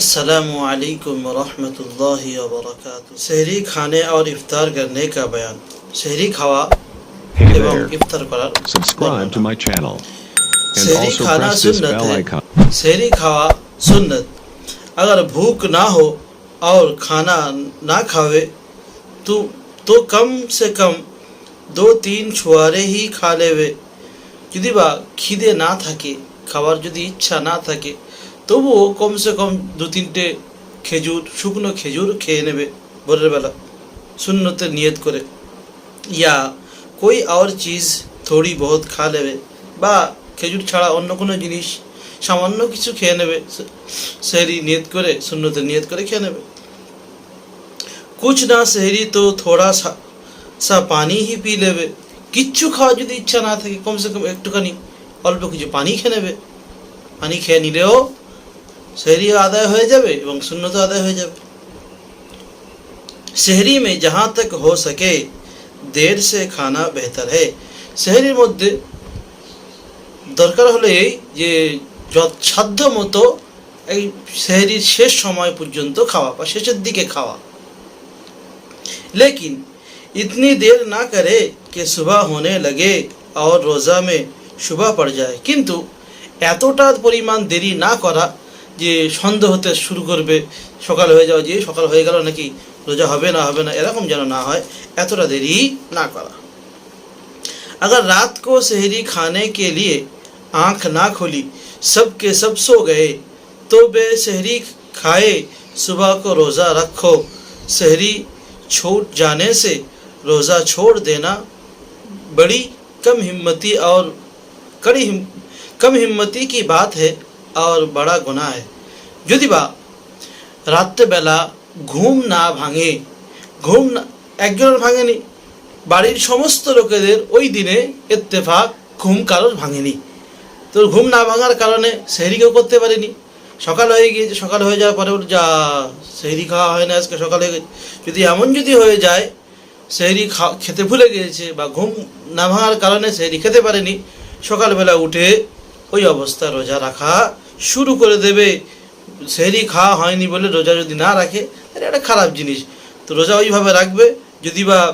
असलकम वरहमतुल्लाहि वबरकातुहू शहरी खाने और इफ्तार करने का बयान शहरी खावा Hey এবং there. ইফতার করার Subscribe to my channel. And शहरी also खाना press this सुन्नत bell है icon. शहरी खावा सुन्नत अगर भूख ना हो और खाना ना खावे तो तो कम से कम দো তিন ছোয়ারে হি খা লেবে যদি বা খিদে না থাকে খাবার যদি ইচ্ছা না থাকে তবুও কমসে কম দু তিনটে খেজুর, শুকনো খেজুর খেয়ে নেবে ভোরের বেলা শূন্যতে নিয়ত করে। ইয়া, কই আওয়ার চিজ থোড়ি বহুত খা নেবে, বা খেজুর ছাড়া অন্য কোনো জিনিস, সামান্য কিছু খেয়ে নেবে, সেহরি নিয়ত করে শূন্যতে নিয়ত করে খেয়ে নেবে। কুছ না সেহরি তো থোড়া সা পানি হি পি নেবে কিচ্ছু খাওয়ার যদি ইচ্ছা না থাকে, কমসে কম একটুখানি অল্প কিছু পানি খেয়ে নেবে। পানি খেয়ে নিলেও সেহরিও আদায় হয়ে যাবে এবং শূন্যত আদায় হয়ে যাবে शहरी में जहाँ तक हो सके देर से खाना बेहतर है শহরের মধ্যে দরকার হলো এই যে যত সাধ্য মতো এই শহরির শেষ সময় পর্যন্ত খাওয়া বা শেষের দিকে খাওয়া लेकिन इतनी देर ना करे कि सुबह होने लगे और रोज़ा में সুবাহ পড়ে যায় কিন্তু এতটা পরিমাণ দেরি না করা যে সন্দেহ হতে শুরু করবে সকাল হয়ে যাওয়া যে সকাল হয়ে গেল নাকি রোজা হবে না হবে না এরকম যেন না হয় এতটা দেরি না করা अगर रात को शहरी खाने के लिए आंख ना खोली सब के सब सो गए तो बे शहरी खाए सुबह को रोज़ा रखो शहरी छूट जाने से रोज़ा छोड़ देना बड़ी कम हिम्मती और कड़ी हिम, कम हिम्मती की बात है और बड़ा गुनाह है যদি বা রাত্রেবেলা ঘুম না ভাঙে ঘুম না একজনের ভাঙেনি বাড়ির সমস্ত লোকেদের ওই দিনে ইত্তেফাক ঘুম কারোর ভাঙেনি তো ঘুম না ভাঙার কারণে সেহরি কেউ করতে পারেনি সকাল হয়ে গিয়েছে সকাল হয়ে যাওয়ার পরে বলে, যা সেহরি খাওয়া হয় না আজকে সকাল হয়ে গেছে যদি এমন যদি হয়ে যায় সেহরি খা খেতে ভুলে গিয়েছে বা ঘুম না ভাঙার কারণে সেহরি খেতে পারেনি সকালবেলা উঠে ওই অবস্থা রোজা রাখা শুরু করে দেবে, সেহরি খাওয়া হয়নি বলে রোজা যদি না রাখে, তাহলে একটা খারাপ জিনিস। তো রোজা ওইভাবে রাখবে, যদি বা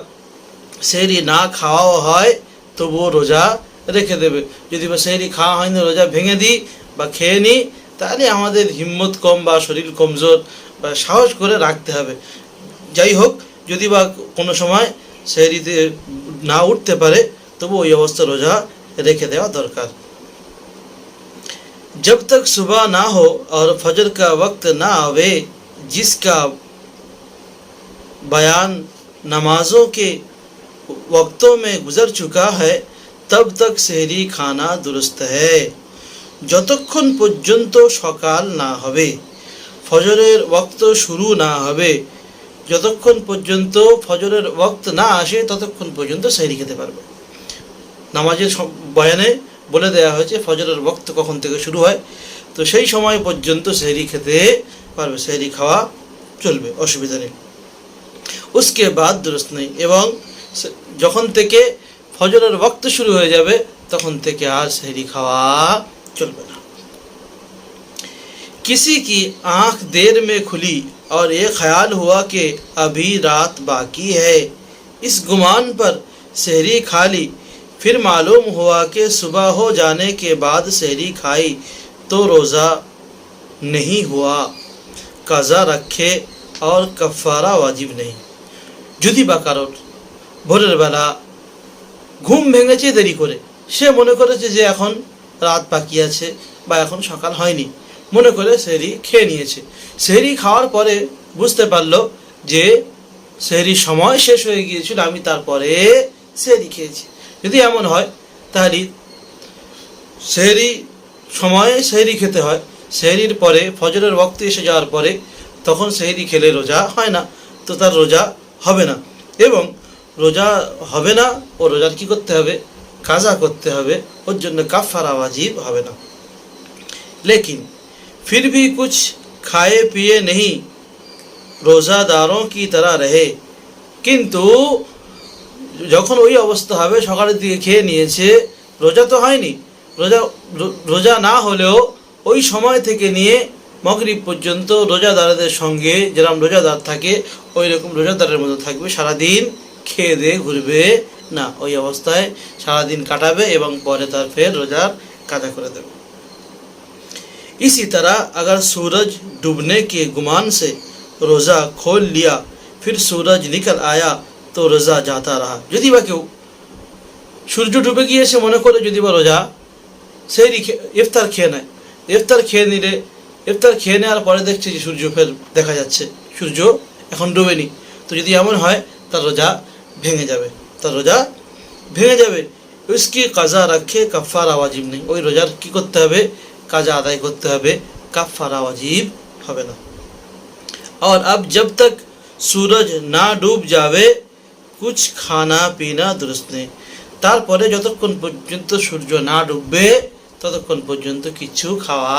সেহরি না খাওয়াও হয়, তবুও রোজা রেখে দেবে। যদি বা সেহরি খাওয়া হয়নি, রোজা ভেঙে দিই বা খেয়ে নিই, তাহলে আমাদের হিম্মত কম বা শরীর কমজোর বা সাহস করে রাখতে হবে। যাই হোক, যদি বা কোনো সময় সেহরিতে না উঠতে পারে তবু ওই অবস্থা রোজা রেখে দেওয়া দরকার। जब तक सुबह ना हो और फजर का वक्त ना आवे जिसका बयान नमाजों के वक्तों में गुजर चुका है तब तक সেহরি খানা দুরুস্ত है যতক্ষণ পর্যন্ত সকাল না হবে ফজরের ওয়াক্ত শুরু না হবে যতক্ষণ পর্যন্ত ফজরের ওয়াক্ত না আসে ততক্ষণ পর্যন্ত সেহরি খেতে পারবে নামাজের সব বয়ানে বলে দেওয়া হয়েছে ফজরের ওয়াক্ত কখন থেকে শুরু হয় তো সেই সময় পর্যন্ত সেহরি খেতে পারবে সেহরি খাওয়া চলবে অসুবিধা নেই উসকে বাদ দুরস্ত নেই এবং সে- যখন থেকে ফজরের ওয়াক্ত শুরু হয়ে যাবে তখন থেকে আর সেহরি খাওয়া চলবে না किसी की आंख देर में खुली और ये ख्याल हुआ कि अभी रात बाकी है इस गुमान पर सहरी खा ली फिर मालूम हुआ कि सुबह हो जाने के बाद सहरी खाई तो रोज़ा नहीं हुआ কাজা रखे और कफ़ारा वाजिब नहीं যদি বা কারোর ভোরের বেলা ঘুম ভেঙেছে দেরি করে সে মনে করেছে যে এখন রাত বাকি আছে বা এখন সকাল হয়নি মনে করে সেহরি খেয়ে নিয়েছে সেহরি খাওয়ার পরে বুঝতে পারলো যে সেহরির সময় শেষ হয়ে গিয়েছিল আমি তারপরে সেহরি খেয়েছি যদি এমন হয় তাহলে সেহরি সময়ে সেহরি খেতে হয় সেহরির পরে ফজরের বক্ত এসে যাওয়ার পরে তখন সেহরি খেলে রোজা হয় না তো তার রোজা হবে না এবং রোজা হবে না ও রোজার কি করতে হবে কাজা করতে হবে ওর জন্য কাফারা ওয়াজিব হবে না लेकिन फिर भी कुछ खाए पिए नहीं রোজাদারও কি তারা রহে কিন্তু যখন ওই অবস্থা হবে সকালের দিকে খেয়ে নিয়েছে রোজা তো হয়নি রোজা রো- রোজা না হলেও ওই সময় থেকে নিয়ে মগরিব পর্যন্ত রোজাদারদের সঙ্গে যেরকম রোজাদার থাকে ওই রকম রোজাদারের মতো থাকবে সারাদিন খেয়ে দিয়ে ঘুরবে না ওই অবস্থায় সারাদিন কাটাবে এবং পরে তার ফের রোজার কাজা করে দেবে इसी तरह अगर सूरज डूबने के गुमान से रोज़ा खोल लिया फिर सूरज निकल आया তো রোজা যাতা রাহা যদি বা কেউ সূর্য ডুবে গিয়েছে মনে করে যদি বা রোজা সেই ইফতার খেয়ে নেয় ইফতার খেয়ে নিলে ইফতার খেয়ে নেওয়ার পরে দেখছে যে সূর্য ফের দেখা যাচ্ছে সূর্য এখন ডুবেনি তো যদি এমন হয় তার রোজা ভেঙে যাবে তার রোজা ভেঙে যাবে উসকি কাজা রাখে কাফারা ওয়াজিব নেই ওই রোজার কি করতে হবে কাজা আদায় করতে হবে কাফারা ওয়াজিব হবে না और अब जब तक सूरज ना डूब जावे कुछ খানা পিনা দুরুস্ত নেই তারপরে যতক্ষণ পর্যন্ত সূর্য না ডুববে ততক্ষণ পর্যন্ত কিছু খাওয়া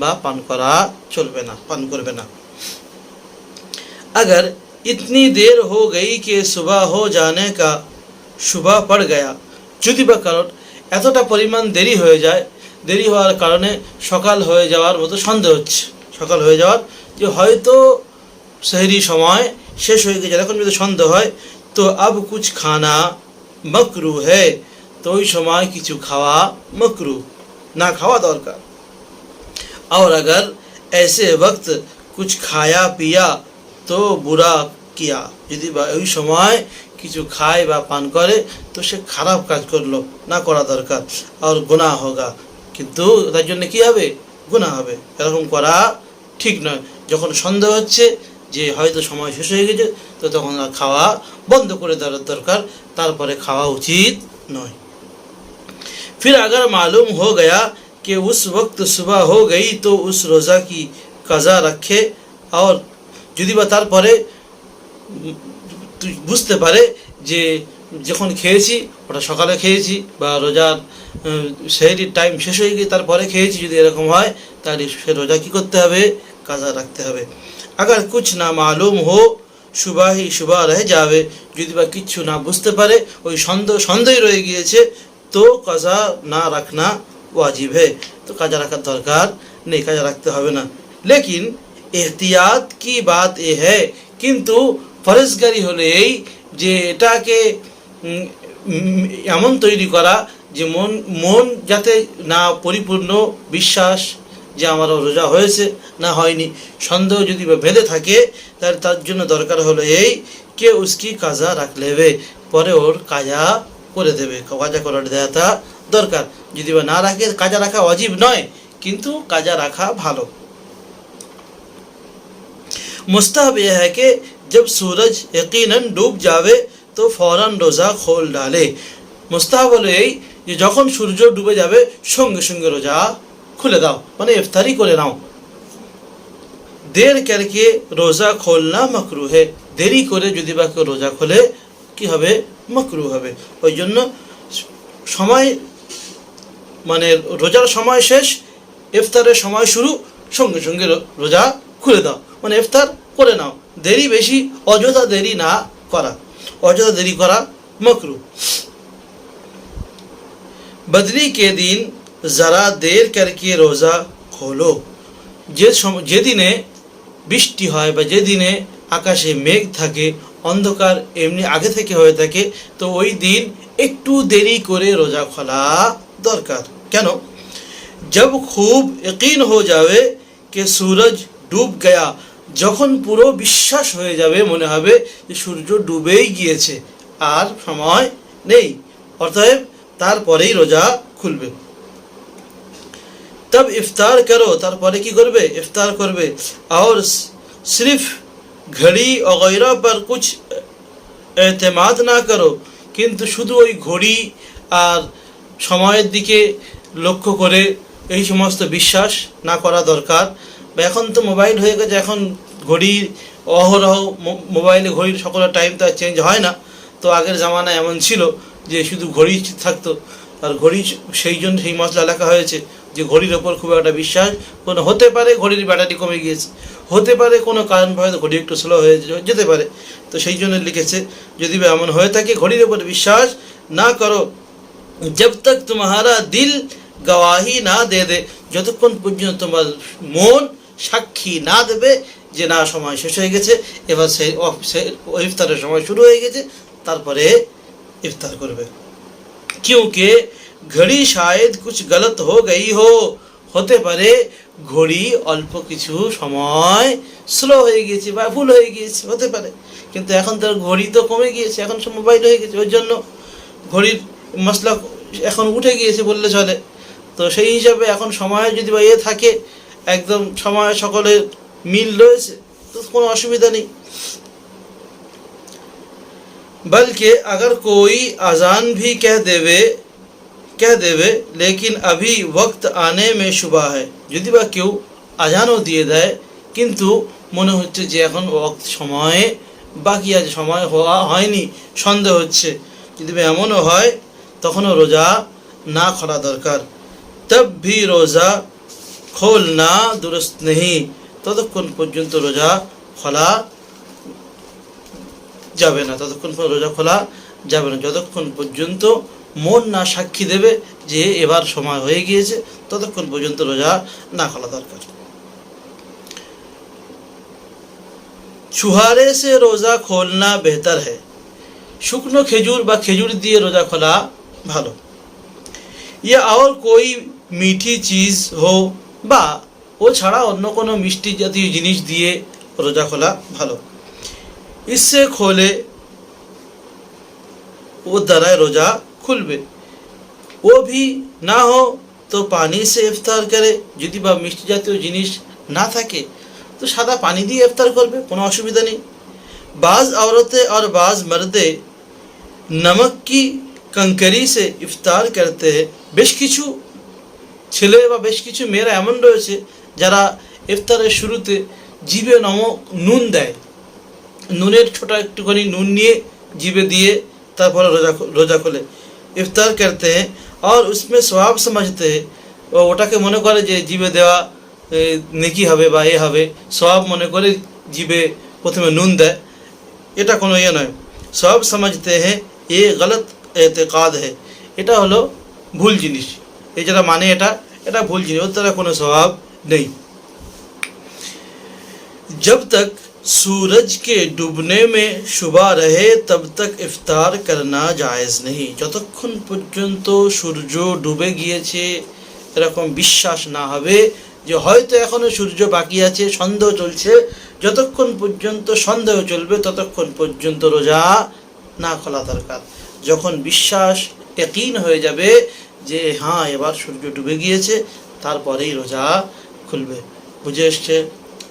বা পান করা চলবে না পান করবে না अगर इतनी देर हो गई कि सुबह हो जाने का সুবা পড় গয়া যদি বা কারণ এতটা পরিমাণ দেরি হয়ে যায় দেরি হওয়ার কারণে সকাল হয়ে যাওয়ার মতো সন্দেহ হচ্ছে সকাল হয়ে যাওয়ার যে হয়তো সেহরি সময় শেষ হয়ে গেছে এরকম যদি সন্দেহ হয় তো আব কুছ খানা মকরু হে তো ওই সময় কিছু খাওয়া মকরু না খাওয়া দরকার और अगर ऐसे वक्त कुछ खाया पिया তো বুড়া কিয়া যদি বা ওই সময় কিছু খায় বা পান করে তো সে খারাপ কাজ করলো না করা দরকার আর গুনাহ হোগা কিন্তু তার জন্য কি হবে গুনাহ হবে এরকম করা ঠিক নয় যখন সন্দেহ হচ্ছে যে হয়তো সময় শেষ হয়ে গেছে তো তখন আর খাওয়া বন্ধ করে দেওয়ার দরকার তারপরে খাওয়া উচিত নয় फिर अगर मालूम हो गया कि उस वक्त सुबह हो गई तो उस रोज़ा की कज़ा रखे और যদি বা তারপরে উম, তুই বুঝতে পারে যে যখন খেয়েছি ওটা সকালে খেয়েছি বা রোজার সেহরির টাইম শেষ হয়ে গিয়ে তারপরে খেয়েছি যদি এরকম হয় তাহলে সে রোজা কী করতে হবে কাজা রাখতে হবে আগার কুছ না মালুম হো সুবাহি সুবাহ রহে যাবে যদি বা কিচ্ছু না বুঝতে পারে ওই সন্দেহ সন্দেহ রয়ে গিয়েছে তো কাজা না রাখনা ওয়াজিব হে তো কাজা রাখার দরকার নেই কাজা রাখতে হবে না লেকিন এহতিয়াত কি বাত এ হ্যাঁ কিন্তু ফরেজগারি হলে এই যে এটাকে এমন তৈরি করা যে মন মন যাতে না পরিপূর্ণ বিশ্বাস যে আমার রোজা হয়েছে না হয়নি সন্দেহ যদি বা বেঁধে থাকে তাহলে তার জন্য দরকার হলো এই কে উসকি কাজা রাখ লেবে পরে ওর কাজা করে দেবে কাজা করার দেয়াটা দরকার যদি বা না রাখে কাজা রাখা অজীব নয় কিন্তু কাজা রাখা ভালো मुस्तहब यह है कि जब सूरज यकीनन डूब जावे তো ফরান রোজা খোল ডালে মুস্তাহাব হলো এই যে যখন সূর্য ডুবে যাবে সঙ্গে সঙ্গে রোজা খুলে দাও মানে ইফতারি করে নাও। দের করকে রোজা খোলনা মকরু হে? দেরি করে যদি বা কেউ রোজা খোলে, কি হবে? মকরু হবে। ওই জন্য সময় মানে রোজার সময় শেষ, ইফতারের সময় শুরু, সঙ্গে সঙ্গে রোজা খুলে দাও। মানে ইফতার করে নাও। দেরি বেশি, অযথা দেরি না করা। অযথা দেরি করা মকরু। বদরি কে দিন ज़रा देर करके রোজা খোলো যে সম- যেদিনে বৃষ্টি হয় বা যেদিনে আকাশে মেঘ থাকে অন্ধকার এমনি আগে থেকে হয়ে থাকে তো ওই দিন একটু দেরি করে রোজা খোলা দরকার কেন जब खूब यकीन हो जावे कि सूरज ডুব গয়া যখন পুরো বিশ্বাস হয়ে যাবে মনে হবে যে সূর্য ডুবেই গিয়েছে আর সময় নেই অতএব তারপরেই রোজা খুলবে তব ইফতার করো তারপরে কি করবে ইফতার করবে আর সিফ ঘড়ি অগৈরা পর কুছ এতেমাদ না করো কিন্তু শুধু ওই ঘড়ি আর সময়ের দিকে লক্ষ্য করে এই সমস্ত বিশ্বাস না করা দরকার এখন তো মোবাইল হয়ে গেছে, এখন ঘড়ির অহরহ মোবাইলে ঘড়ির সকলের টাইম তো আর চেঞ্জ হয় না। তো আগের জামানা এমন ছিল যে শুধু ঘড়ি থাকতো, আর ঘড়ি সেই জন্য সেই মশলা লেখা হয়েছে যে ঘড়ির ওপর খুব একটা বিশ্বাস, কোনো হতে পারে ঘড়ির ব্যাটারি কমে গিয়েছে। হতে পারে কোনো কারণ হয়তো ঘড়ি একটু স্লো হয়ে যেতে পারে। তো সেই জন্য লিখেছে, যদি এমন হয়ে থাকে ঘড়ির ওপর বিশ্বাস না করো, জব তক তোমারা দিল গওয়াহি না দে দে, যতক্ষণ পর্যন্ত তোমার মন সাক্ষী না দেবে যে না, সময় শেষ হয়ে গেছে, এবার সেই ইফতারের সময় শুরু হয়ে গেছে, তারপরে ইফতার করবে। কিউকে ঘড়ি শায়দ কুছ গলত হো গই হো হতে পারে ঘড়ি অল্প কিছু সময় স্লো হয়ে গিয়েছে বা ভুল হয়ে গিয়েছে হতে পারে কিন্তু এখন তো ঘড়ি তো কমে গিয়েছে এখন সব মোবাইল হয়ে গেছে ওই জন্য ঘড়ির মশলা এখন উঠে গিয়েছে বললে চলে তো সেই হিসাবে এখন সময় যদি বা এ থাকে একদম সময় সকলের মিল রয়েছে তো কোনো অসুবিধা নেই बल्कि अगर कोई अजान भी कह देवे কে দেবে লেকিন আভি ওক্ত আনে মে শুভা হয় যদি বা কেউ আজানও দিয়ে দেয় কিন্তু মনে হচ্ছে যে এখন ওক্ত সময়ে বাকি আজ সময় হওয়া হয়নি সন্দেহ হচ্ছে যদি এমনও হয় তখনও রোজা না খোলা দরকার তব রোজা খোল না দুরস্ত নেহি ততক্ষণ পর্যন্ত রোজা খোলা যাবে না ততক্ষণ পর্যন্ত রোজা খোলা যাবে না যতক্ষণ পর্যন্ত মন না সাক্ষী দেবে যে এবার সময় হয়ে গিয়েছে, ততক্ষণ পর্যন্ত রোজা না খোলা দরকার। ছুহারে সে রোজা খোলনা বেহতার হ্যাঁ শুকনো খেজুর বা খেজুর দিয়ে রোজা খোলা ভালো। ইয়া আর কই মিঠি চিজ হো বা ও ছাড়া অন্য কোনো মিষ্টি জাতীয় জিনিস দিয়ে রোজা খোলা ভালো। ইসে খোলে ও দ্বারায় রোজা रोजा খুলবে ও ভি না হো তো পানি সে ইফতার করে যদি বা মিষ্টি জাতীয় জিনিস না থাকে তো সাদা পানি দিয়ে ইফতার করবে কোনো অসুবিধা নেই বাজ औरतें और बाज मर्दे नमक की कंकरी से ইফতার করতে हैं বেশ কিছু ছেলে বা বেশ কিছু মেয়েরা এমন রয়েছে যারা ইফতারের শুরুতে জিভে নমক নুন দেয় নুনের ছোটা একটুখানি নুন নিয়ে জিভে দিয়ে তারপরে রোজা রোজা খোলে ইফতার করতে हैं और उसमें स्वाब समझते हैं ও ওটাকে মনে করে যে জিভে দেওয়া এ, নেকি হবে বা এ হবে সব মনে করে জিভে প্রথমে নুন দেয় এটা কোনো ইয়ে নয় সব সমঝতে হ্যাঁ এ গলত এতেকাদ है এটা হলো ভুল জিনিস এই যারা মানে এটা এটা ভুল জিনিস ওর দ্বারা কোনো স্বভাব নেই जब तक सूरज के डूबने में शुबा रहे तब तक ইফতার करना জায়েজ নেই যতক্ষণ পর্যন্ত সূর্য ডুবে গিয়েছে এরকম বিশ্বাস না হবে যে হয়তো এখনো সূর্য বাকি আছে সন্দেহ চলছে যতক্ষণ পর্যন্ত সন্দেহ চলবে ততক্ষণ পর্যন্ত রোজা না খোলা দরকার যখন বিশ্বাস একইন হয়ে যাবে যে হ্যাঁ এবার সূর্য ডুবে গিয়েছে তারপরেই রোজা খুলবে বুঝে এসছে